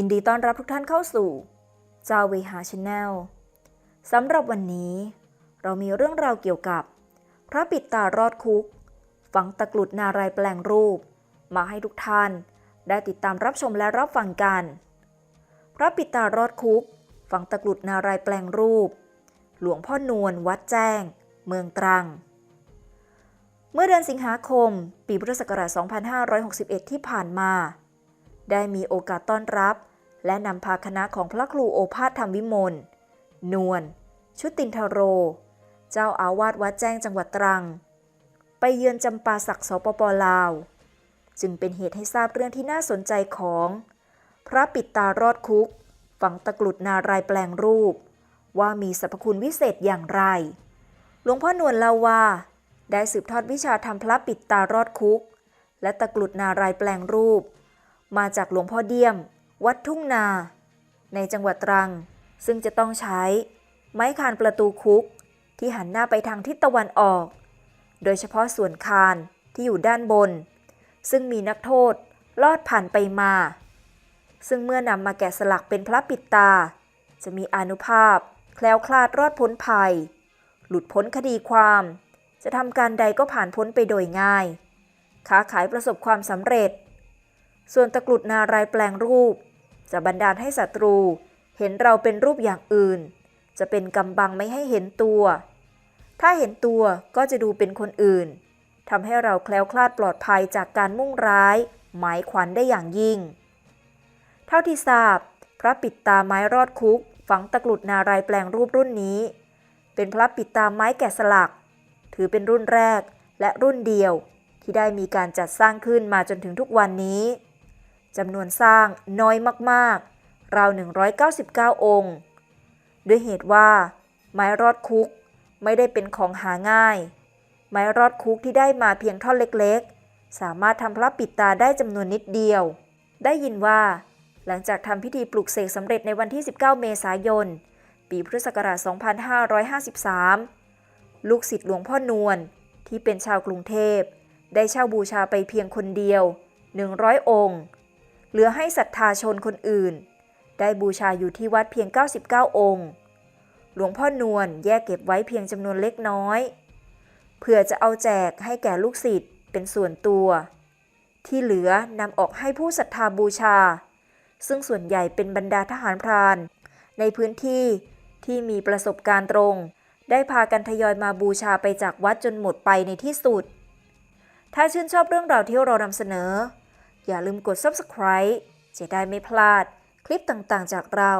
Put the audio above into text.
ยินดีต้อนรับทุกท่านเข้าสู่จาเวหาชาแนลสำหรับวันนี้ เรามีเรื่องราวเกี่ยวกับ พระปิดตารอดคุก ฝังตะกรุดนารายแปลงรูป มาให้ทุกท่านได้ติดตามรับชมและรับฟังกัน พระปิดตารอดคุก ฝังตะกรุดนารายแปลงรูป หลวงพ่อนวลวัดแจ้ง เมืองตรัง เมื่อเดือนสิงหาคม ปีพุทธศักราช 2561 ที่ผ่านมา ได้มีโอกาสต้อนรับ และนำพาคณะของพระครูโอภาสธรรมวิมล นวล ชุตินทโร เจ้าอาวาสวัดแจ้งจังหวัดตรัง ไปเยือนจำปาสักสปปลาว จึงเป็นเหตุให้ทราบเรื่องที่น่าสนใจของ พระปิดตารอดคุก ฝังตะกรุดนารายแปลงรูป ว่ามีสรรพคุณวิเศษอย่างไร หลวงพ่อนวลเล่าว่า ได้สืบทอดวิชาทำพระปิดตารอดคุก และตะกรุดนารายแปลงรูป มาจากหลวงพ่อเดียม วัดทุ่งนา ในจังหวัดตรัง ซึ่งจะต้องใช้ ไม้คานประตูคุก ที่หันหน้าไปทางทิศตะวันออก โดยเฉพาะส่วนคานที่อยู่ด้านบน ซึ่งมีนักโทษลอดผ่านไปมา ซึ่งเมื่อนำมาแกะสลักเป็นพระปิดตา จะมีอนุภาพ แคล้วคลาดรอดพ้นภัย หลุดพ้นคดีความ จะทำการใดก็ผ่านพ้นไปโดยง่าย ค้าขายประสบความสำเร็จ ส่วนตะกรุดนารายแปลงรูป จะบันดาลให้ศัตรู เห็นเราเป็นรูปอย่างอื่น จะเป็นกำบังไม่ให้เห็นตัว ถ้าเห็นตัวก็จะดูเป็นคนอื่นทำให้เราแคล้วคลาดปลอดภัยจากการมุ่งร้าย หมายขวัญได้อย่างยิ่ง เท่าที่ทราบ พระปิดตาไม้รอดคุก ฝังตะกรุดนารายแปลงรูปรุ่นนี้ เป็นพระปิดตาไม้แกะสลัก ถือเป็นรุ่นแรกและรุ่นเดียว ที่ได้มีการจัดสร้างขึ้นมาจนถึงทุกวันนี้ จำนวนสร้างน้อยมากๆ ราว 199 องค์ ด้วยเหตุว่า ไม้รอดคุกไม่ได้เป็นของหาง่าย ไม้รอดคุกที่ได้มาเพียงท่อนเล็กๆ สามารถทำพระปิดตาได้จำนวนนิดเดียว ได้ยินว่า หลังจากทำพิธีปลุกเสกสำเร็จในวันที่ 19 เมษายน ปีพุทธศักราช 2553 ลูกศิษย์หลวงพ่อนวลที่เป็นชาวกรุงเทพ ได้เช่าบูชาไปเพียงคนเดียว 100 องค์ เหลือให้ศรัทธาชนคนอื่น ได้บูชาอยู่ที่วัดเพียง 99 องค์ หลวงพ่อนวลแยกเก็บไว้เพียงจำนวนเล็กน้อย เพื่อจะเอาแจกให้แก่ลูกศิษย์เป็นส่วนตัว ที่เหลือนำออกให้ผู้ศรัทธาบูชา ซึ่งส่วนใหญ่เป็นบรรดาทหารพราน ในพื้นที่ที่มีประสบการณ์ตรง ได้พากันทยอยมาบูชาไปจากวัดจนหมดไปในที่สุด ถ้าชื่นชอบเรื่องราวที่เรานำเสนอ อย่าลืมกด subscribe จะได้ไม่พลาดคลิปต่างๆจากเรา